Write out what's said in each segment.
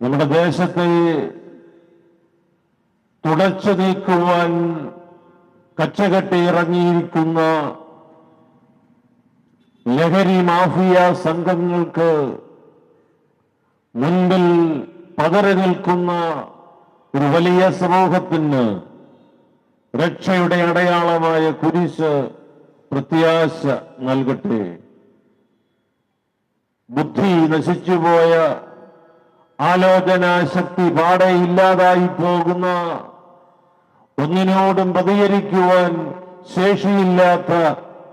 നമ്മുടെ ദേശത്തെ തുടച്ചു നീക്കുവാൻ കച്ചകെട്ടി ഇറങ്ങിയിരിക്കുന്ന ലഹരി മാഫിയ സംഘങ്ങൾക്ക് മുൻപിൽ പതറി നിൽക്കുന്ന ഒരു വലിയ സമൂഹത്തിന് രക്ഷയുടെ അടയാളമായ കുരിശ് പ്രത്യാശ നൽകട്ടെ. ബുദ്ധി നശിച്ചുപോയ ആലോചനാശക്തി പാടെ ഇല്ലാതായി പോകുന്ന ഒന്നിനോടും പ്രതികരിക്കുവാൻ ശേഷിയില്ലാത്ത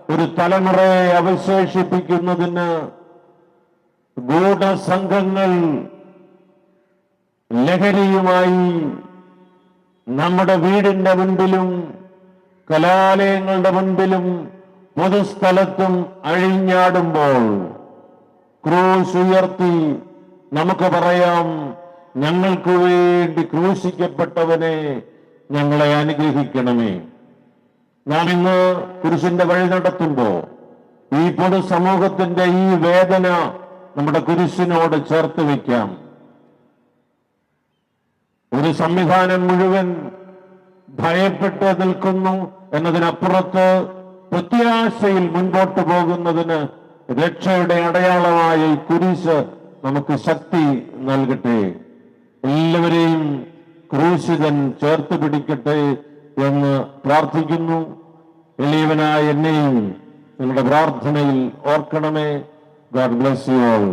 ഒരു തലമുറയെ അവശേഷിപ്പിക്കുന്നതിന് ഗൂഢസംഘങ്ങൾ ലഹരിയുമായി നമ്മുടെ വീടിന്റെ മുൻപിലും കലാലയങ്ങളുടെ മുൻപിലും പൊതുസ്ഥലത്തും അഴിഞ്ഞാടുമ്പോൾ ക്രൂശ് ഉയർത്തി നമുക്ക് പറയാം ഞങ്ങൾക്ക് വേണ്ടി ക്രൂശിക്കപ്പെട്ടവനെ ഞങ്ങളെ അനുഗ്രഹിക്കണമേ. നാം ഇന്ന് കുരിശിന്റെ വഴി നടത്തുമ്പോ ഈ പൊതുസമൂഹത്തിന്റെ ഈ വേദന നമ്മുടെ കുരിശിനോട് ചേർത്ത് വയ്ക്കാം ഒരു സംവിധാനം മുഴുവൻ ഭയപ്പെട്ട് നിൽക്കുന്നു എന്നതിനപ്പുറത്ത് പ്രത്യാശയിൽ മുൻപോട്ട് പോകുന്നതിന് രക്ഷയുടെ അടയാളമായി കുരിശ് നമുക്ക് ശക്തി നൽകട്ടെ. എല്ലാവരെയും ക്രൂശിതൻ ചേർത്ത് പിടിക്കട്ടെ എന്ന് പ്രാർത്ഥിക്കുന്നു. എളിയവനായ എന്നെയും നിങ്ങളുടെ പ്രാർത്ഥനയിൽ ഓർക്കണമേ. God bless you all